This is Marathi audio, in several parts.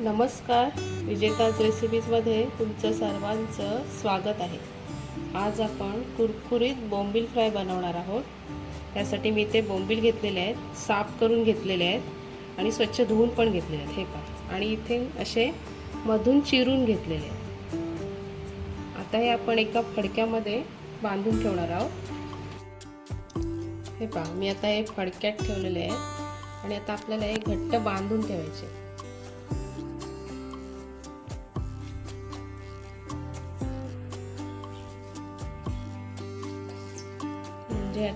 नमस्कार. विजेताज रेसिपीजमध्ये तुमचं सर्वांचं स्वागत आहे. आज आपण कुरकुरीत बोंबील फ्राय बनवणार आहोत. त्यासाठी मी ते बोंबील घेतलेले आहेत साफ करून घेतलेले आहेत आणि स्वच्छ धुवून पण घेतलेले आहेत हे पहा. आणि इथे असे मधून चिरून घेतलेले आहेत. आता हे आपण एका फडक्यामध्ये बांधून ठेवणार आहोत. हे पहा मी आता हे फडक्यात ठेवलेले आहे आणि आता आपल्याला हे घट्ट बांधून ठेवायचे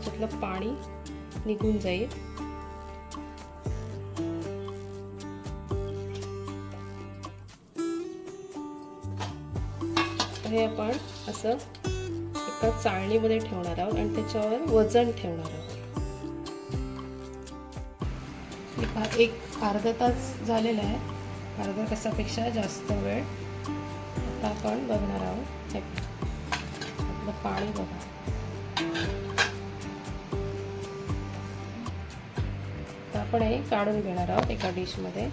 त्याच्यातलं पाणी निघून जाईल. हे आपण असं एका चाळणीमध्ये ठेवणार आहोत आणि त्याच्यावर वजन ठेवणार आहोत. एक अर्धा तास झालेला आहे. अर्धा तासापेक्षा जास्त वेळ आता आपण बघणार आहोत. आपलं पाणी बघा. आपण हे काढून घेणार आहोत एका डिशमध्ये.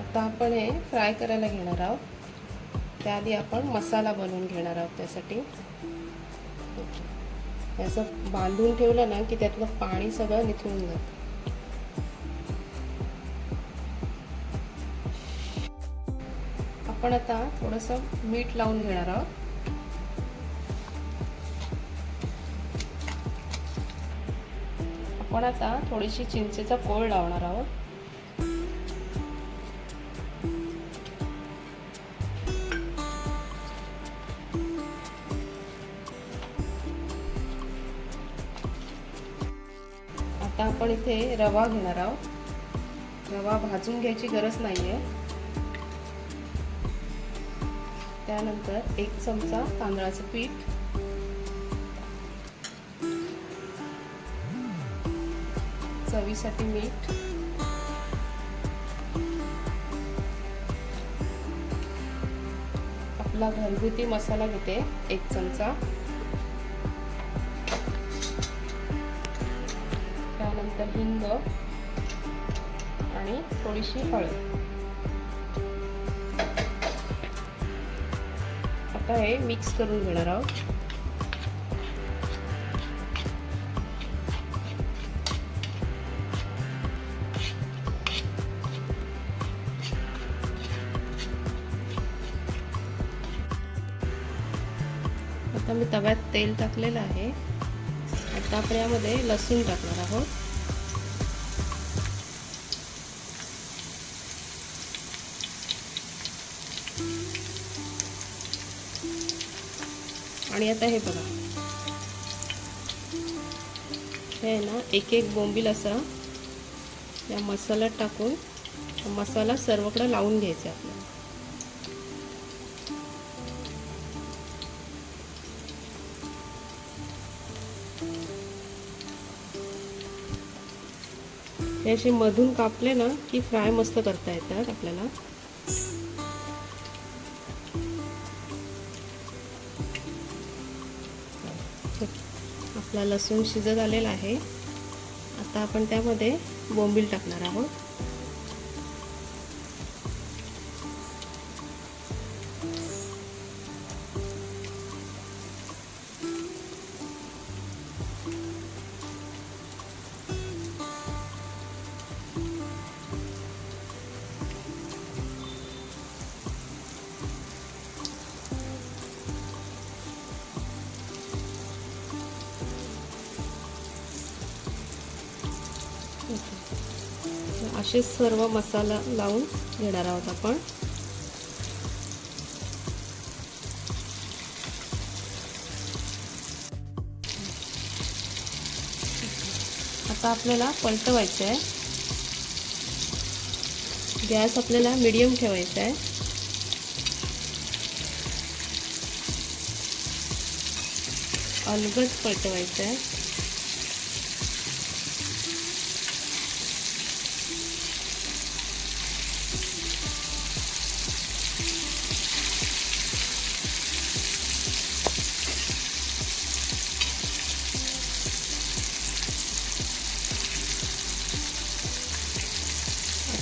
आता आपण हे फ्राय करायला घेणार आहोत. त्याआधी आपण मसाला बनवून घेणार आहोत त्यासाठी. असं बांधून ठेवलं ना की त्यातलं पाणी सगळं निथळून जातं. आपण आता थोडंसं मीठ लावून घेणार आहोत. आपण आता थोडीशी चिंचेचा कोळ लावणार आहोत. आता आपण इथे रवा घेणार आहोत. रवा भाजून घ्यायची गरज नाही आहे त्यानंतर एक चमचा तांदळाचं पीठ. चवीसाठी मीठ. आपला घरगुती मसाला घेते एक चमचा. त्यानंतर हिंग आणि थोडीशी हळद. आता हे मिक्स करून घेणार आहोत. आता मी तव्यात तेल टाकलेलं आहे. आता आपण यामध्ये लसूण टाकणार आहोत. आणि आता हे बघा. हे ना एक एक बोंबील असा या मसाल्यात टाकून मसाला सर्वकडे लावून घ्यायचा आपल्याला. हे असे मधून कापले ना की फ्राय मस्त करता येतात आपल्याला. आपला लसूण शिजत आलेला आहे. आता आपण त्यामध्ये बोंबील टाकणार आहोत. असे सर्व मसाला लावून घेणार आहोत आपण. आता आपल्याला पलटवायचं आहे. गॅस आपल्याला मिडियम ठेवायचा आहे. अलगद पलटवायचं आहे.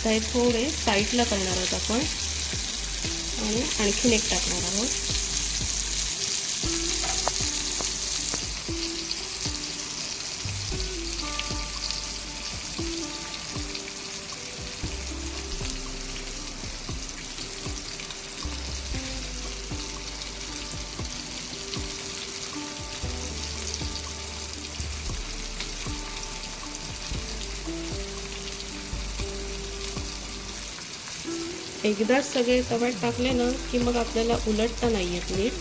आता हे थोडे साईडला करणार आहोत आपण. आणि आणखीन एक टाकणार आहोत. एकदाच सगळे तव्यात टाकले ना की मग आपल्याला उलटता नाही येत नीट.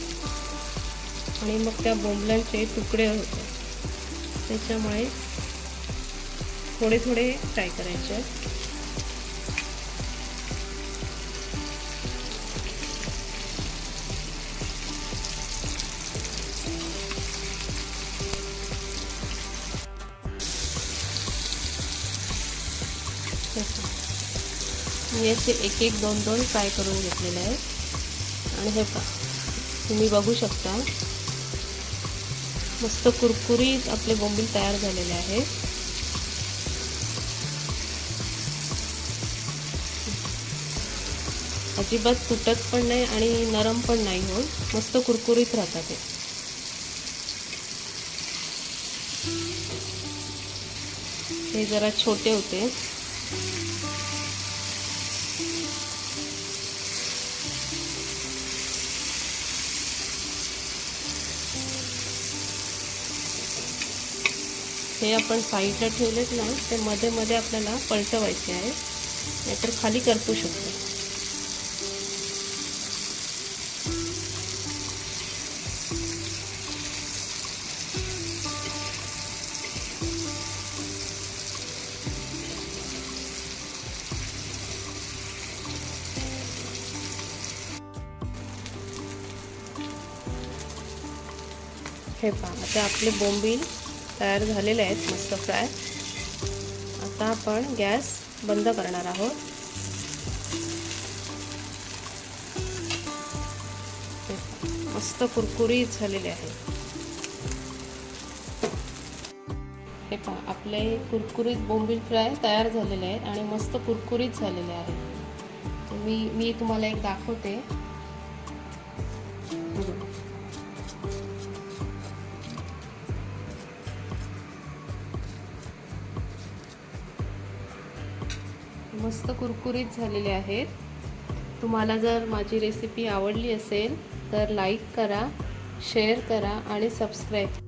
आणि मग त्या बोंबलांचे तुकडे होतात त्याच्यामुळे थोडे थोडे फ्राय करायचे. मी असे एक एक दोन दोन फ्राय करून घेतलेले आहेत. आणि हे तुम्ही बघू शकता. मस्त कुरकुरीत आपले बोंबील तयार झालेले आहेत अजिबात तुटत पण नाही आणि नरम पण नाही होत मस्त कुरकुरीत राहतात ते. हे जरा छोटे होते. हे आपण साईडला ठेवलेत ना ते मध्ये मध्ये आपल्याला पलटवायचे आहे. नाहीतर खाली करपू शकतो. हे पहा आता आपले बोंबील तयार झालेले आहेत मस्त फ्राय. आता आपण गॅस बंद करणार आहोत. मस्त कुरकुरीत झालेले आहे. हे पहा आपले कुरकुरीत बोंबील फ्राय तयार झालेले आहेत आणि मस्त कुरकुरीत झालेले आहेत मी मी तुम्हाला एक दाखवते. मस्त कुरकुरीत झालेले आहेत. तुम्हाला जर माझी रेसिपी आवडली असेल तर लाईक करा शेअर करा आणि सबस्क्राईब